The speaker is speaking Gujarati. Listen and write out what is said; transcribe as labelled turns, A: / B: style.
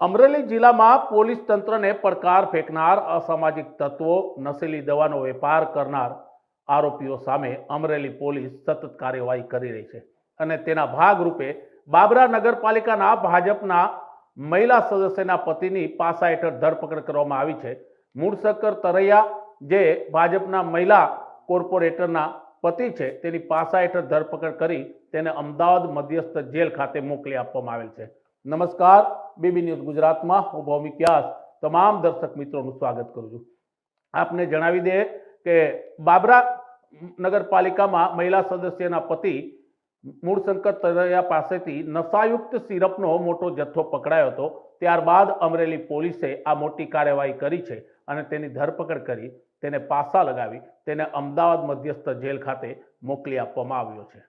A: અમરેલી જિલ્લામાં પોલીસ તંત્રને પડકાર ફેંકનાર અસામાજિક તત્વો, નશીલી દવાનો વેપાર કરનાર આરોપીઓ સામે અમરેલી પોલીસ સતત કાર્યવાહી કરી રહી છે અને તેના ભાગરૂપે બાબરા નગરપાલિકાના ભાજપના મહિલા સદસ્યના પતિની પાસા હેઠળ ધરપકડ કરવામાં આવી છે. મૂળશંકર તરૈયા, જે ભાજપના મહિલા કોર્પોરેટરના પતિ છે, તેની પાસા હેઠળ ધરપકડ કરી તેને અમદાવાદ મધ્યસ્થ જેલ ખાતે મોકલી આપવામાં આવેલ છે. નમસ્કાર. બીબી ન્યૂઝ ગુજરાતમાં. હું ભૌમિક વ્યાસ. તમામ દર્શક મિત્રોનું સ્વાગત કરું છું. આપને જણાવી દે કે બાબરા નગરપાલિકામાં મહિલા સદસ્યના પતિ મૂળશંકર તરૈયા પાસેથી નશાયુક્ત સિરપનો મોટો જથ્થો પકડાયો હતો. ત્યારબાદ અમરેલી પોલીસે આ મોટી કાર્યવાહી કરી છે અને તેની ધરપકડ કરી, તેને પાસા લગાવી, તેને અમદાવાદ મધ્યસ્થ જેલ ખાતે મોકલી આપવામાં આવ્યો છે.